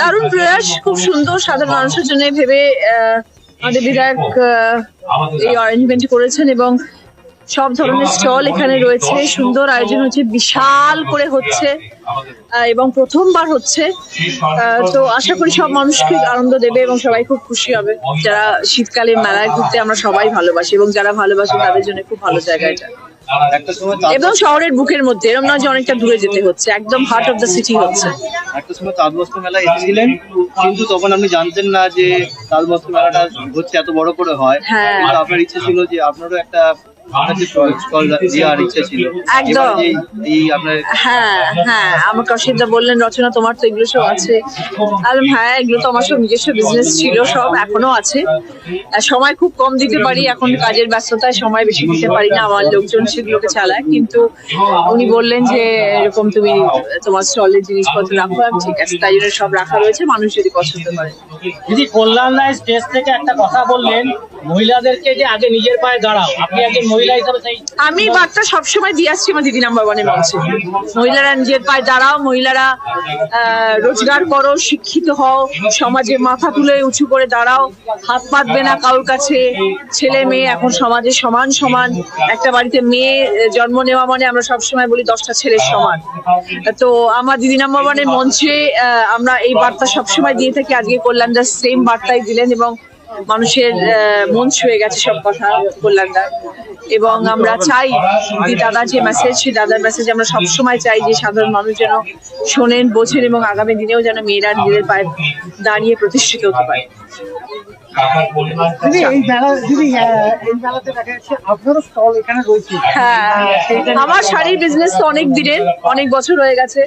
দারুণ প্রয়াস খুব সুন্দর, সাধারণ মানুষের জন্য ভেবে আমাদের বিধায়ক এই অ্যারেঞ্জমেন্ট করেছেন এবং সব ধরনের স্টল এখানে রয়েছে, সুন্দর আয়োজন হচ্ছে, বিশাল করে হচ্ছে এবং প্রথমবার হচ্ছে তো আশা করি সব মানুষকে আনন্দ দেবে এবং সবাই খুব খুশি হবে। যারা শীতকালে মেলায় ঘুরতে আমরা সবাই ভালোবাসি এবং যারা ভালোবাসে তাদের জন্য খুব ভালো জায়গা এটা। এবং শহরের বুকের মধ্যে এরকম নয় যে অনেকটা দূরে যেতে হচ্ছে একদম হার্ট অফ দ্য সিটি হচ্ছে। একটা সময় চাঁদ মেলা এসেছিলেন কিন্তু তখন আপনি জানতেন না যে চাঁদ মেলাটা হচ্ছে এত বড় করে হয়। হ্যাঁ। কিন্তু আপনার ইচ্ছে ছিল যে আপনারও একটা হ্যাঁ হ্যাঁ অসিতদা বললেন রচনা তোমার তো এগুলো সব আছে। আলম হ্যাঁ এগুলো তো আমার সব নিজস্ব বিজনেস ছিল সব এখনও আছে। আর সময় খুব কম দিতে পারি এখন কাজের ব্যস্ততায় সময় বেশি দিতে পারি না আমার লোকজন সেগুলোকে চালায়, কিন্তু উনি বললেন যে এরকম তুমি তোমার স্টলের জিনিসপত্র রাখো ঠিক আছে, তাই জন্য সব রাখা রয়েছে, মানুষ যদি পছন্দ করে। দিদি কল্যাণ রায় স্টেজ থেকে একটা কথা বললেন মহিলাদেরকে যে আগে নিজের পায়ে দাঁড়াও। আপনি একজন মহিলা হিসাবে আমি বার্তা সবসময় দিয়ে আসছি আমার দিদি নাম্বার ওয়ানে মঞ্চে। মহিলারা নিজের পায়ে দাঁড়াও, মহিলারা রোজগার করো, শিক্ষিত হও, সমাজে মাথা তুলে উঁচু করে দাঁড়াও, হাত পাতবে না কারোর কাছে। ছেলে মেয়ে এখন সমাজে সমান সমান। একটা বাড়িতে মেয়ে জন্ম নেওয়া মানে আমরা সবসময় বলি দশটা ছেলের সমান। তো আমার দিদি নাম্বার ওয়ানের মঞ্চে আমরা এই বার্তা সবসময় দিয়ে থাকি। আজকে কল্যাণ দাস সেম বার্তাই দিলেন এবং মানুষের মন ছুঁয়ে গেছে সব কথা কল্যাণদার। এবং আমরা চাই যে দাদা যে মেসেজ সেই দাদার মেসেজ আমরা সবসময় চাই যে সাধারণ মানুষ যেন শোনেন, বোঝেন এবং আগামী দিনেও যেন মেয়েরা নিজেদের পায়ে দাঁড়িয়ে প্রতিষ্ঠিত হতে পারে। দিদি এই মেলা দিদি এই মেলাতে দেখা যাচ্ছে আপনারও স্টল এখানে রয়েছে। হ্যাঁ আমার শাড়ির বিজনেস তো অনেক দিনের অনেক বছর হয়ে গেছে।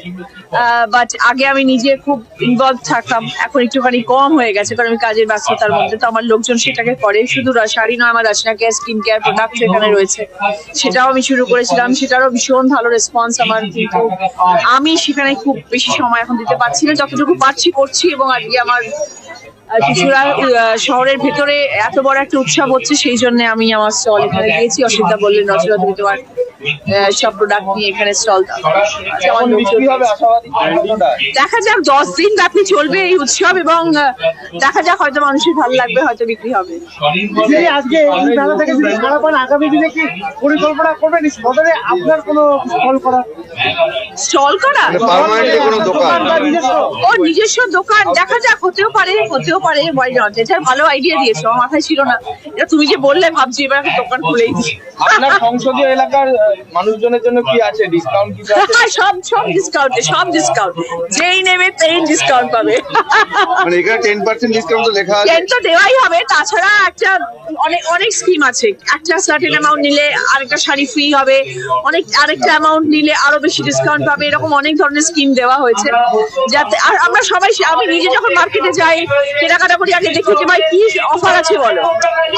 বাট আগে আমি নিজে খুব ইনভলভ থাকতাম এখন একটুখানি কম হয়ে গেছে কারণ আমি কাজের ব্যস্ততার মধ্যে তো আমার লোকজন সেটাকে করে। শুধু রা- শাড়ি নয় আমার রাসনা কেয়ার স্কিন কেয়ার প্রোডাক্ট এখানে রয়েছে। সেটাও আমি শুরু করেছিলাম সেটারও ভীষণ ভালো রেসপন্স আমার কিন্তু আমি সেখানে খুব বেশি সময় এখন দিতে পারছি না। যতটুকু পারছি করছি এবং আজকে আমার আহ, শহরের ভেতরে এত বড় একটা উৎসব হচ্ছে সেই জন্য আমি আমার স্টল এখানে দিয়েছি অসুবিধা বললেন অসুবিধা তুমি তোমার সব প্রোডাক্ট নিয়ে এখানে স্টল দাও যেমন বিক্রি হবে আশাবাদী কতটা? দেখা যাক দশ দিন ব্যাপী চলবে এই উৎসব এবং দেখা যাক হয়তো মানুষের ভালো লাগবে হয়তো বিক্রি হবে। আজকে মেলা থেকে যদি ছাড়া পান আগামী দিনে কি পরিকল্পনা করবেন? সদরে আপনার কোনো স্টল করার স্টল করা? পার্মানেন্টলি কোনো দোকান? বা নিজস্ব? ও নিজস্ব দোকান। দেখা যাক হতেও পারে হতেও পারে ওয়াই নট এটা ভালো আইডিয়া দিয়েছ আমার মাথায় ছিল না। এটা তুমি যে বললে ভাবছি এবার একটা দোকান খুলেই দিই। আপনার সংসদীয় এলাকার মানুষজনের জন্য কি আছে? ডিসকাউন্ট কিছু আছে? সব সব ডিসকাউন্টে সব ডিসকাউন্ট যেই নেবে তেই ডিসকাউন্ট পাবে। মানে এখানে টেন পার্সেন্ট ডিসকাউন্ট তো লেখা আছে। টেন তো দেওয়াই হবে। তাছাড়া একটা অনেক অনেক স্কিম আছে। একটা সার্টেন অ্যামাউন্ট নিলে আরেকটা শাড়ি ফ্রি হবে। অনেক আরেকটা অ্যামাউন্ট নিলে আরও বেশি ডিসকাউন্ট পাবে। এরকম অনেক ধরনের স্কিম দেওয়া হয়েছে। যাতে আর আমরা সবাই আমি নিজে যখন মার্কেটে যাই কেনাকাটা করি আগে দেখি যে ভাই কি অফার আছে বলো?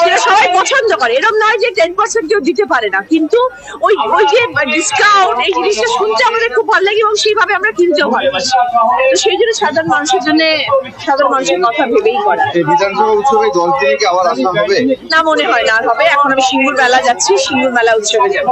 সেটা সবাই পছন্দ করে। এরকম নয় যে টেন পার্সেন্ট কেউ দিতে পারে না। কিন্তু ওই ওই যে ডিসকাউন্ট এই জিনিসটা শুনতে আমাদের খুব ভালো লাগে এবং সেইভাবে আমরা কিনতেও ভালোবাসি। তো সেই জন্য সাধারণ মানুষের জন্য সাধারণ মানুষের কথা ভেবেই করা। বিধানসভা উৎসবে দশ দিনে কি আবার আসা হবে? না মনে হয় না হবে। এখন আমি সিঙ্গুর মেলা যাচ্ছি সিঙ্গুর মেলা উৎসবে যাব।